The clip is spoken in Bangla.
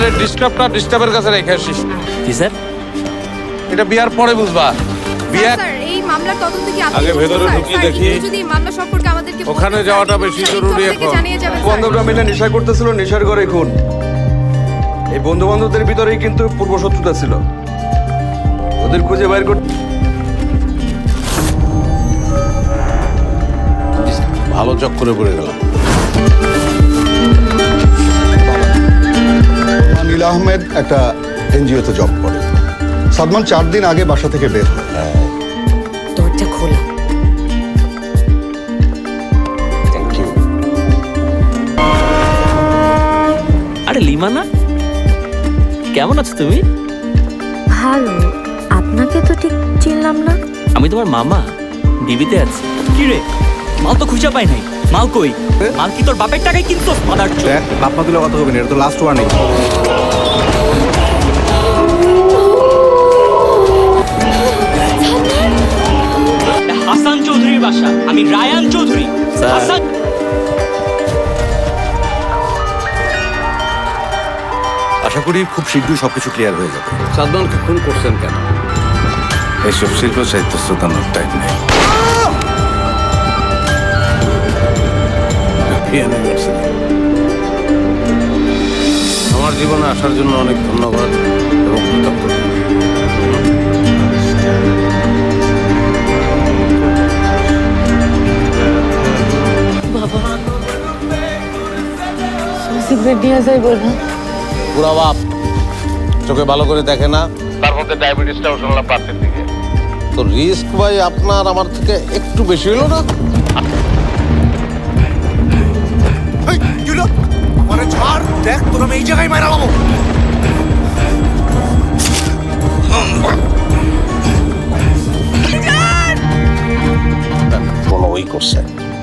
এই ডিস্টার্বটা ডিস্টার্বের কাছে রেখে আসিস জি স্যার এটা বিয়ার পরে বুঝবা বিয়ার স্যার এই মামলার তদন্ত কি আপনি আগে ভেতরে? ঢুকি দেখি। যদি মামলা সম্পর্কে আমাদেরকে ওখানে যাওয়াটা বেশি জরুরি এখন। জানিয়ে যাবেন, বন্ধুরা মিলে নেশা করতেছিল নেশার ঘরে খুন এই বন্ধু বান্ধবদের ভিতরেই কিন্তু পূর্ব শত্রুতা ছিল ওদের খুঁজে বাইর করতে ভালো চক্করে পড়ে গেলাম একটা এনজিওতে জব করে। সাদমান চার দিন আগে বাসা থেকে বের হয়। দরজা খোলা। থ্যাংক ইউ আরে লিমা না কেমন আছো তুমি? ভালো। আপনাকে তো ঠিক চিনলাম না। আমি তোমার মামা ডিবিতে আছি। কি রে মাল তো খুঁজে পাই নাই। মাল কই? মাল কি তোর বাপের টাকায় কিনতো মাদার দেখ বাপ মা তুলে কথা হবে না এটা তো লাস্ট ওয়ার্নিং হাসান বাসা আমি রায়ান চৌধুরী। হাসান আশা করি খুব শীঘ্রই সবকিছু ক্লিয়ার হয়ে যাবে। সাদমানকে খুন করছেন কেন? এইসব শিল্প সাহিত্য শ্রোতানোর টাইম নেই। আমার জীবনে আসার জন্য অনেক ধন্যবাদ এবং কৃতজ্ঞতা। পুরা বাপ চোখে ভালো করে দেখে না? তার মধ্যে ডায়াবেটিসটাও শুনলাম পার্টির দিকে। তো রিস্ক ভাই আপনার আমার থেকে একটু বেশি হলো? না দেখ তোর আমি এই জায়গায় মারা লাবো কোনো ওই করছে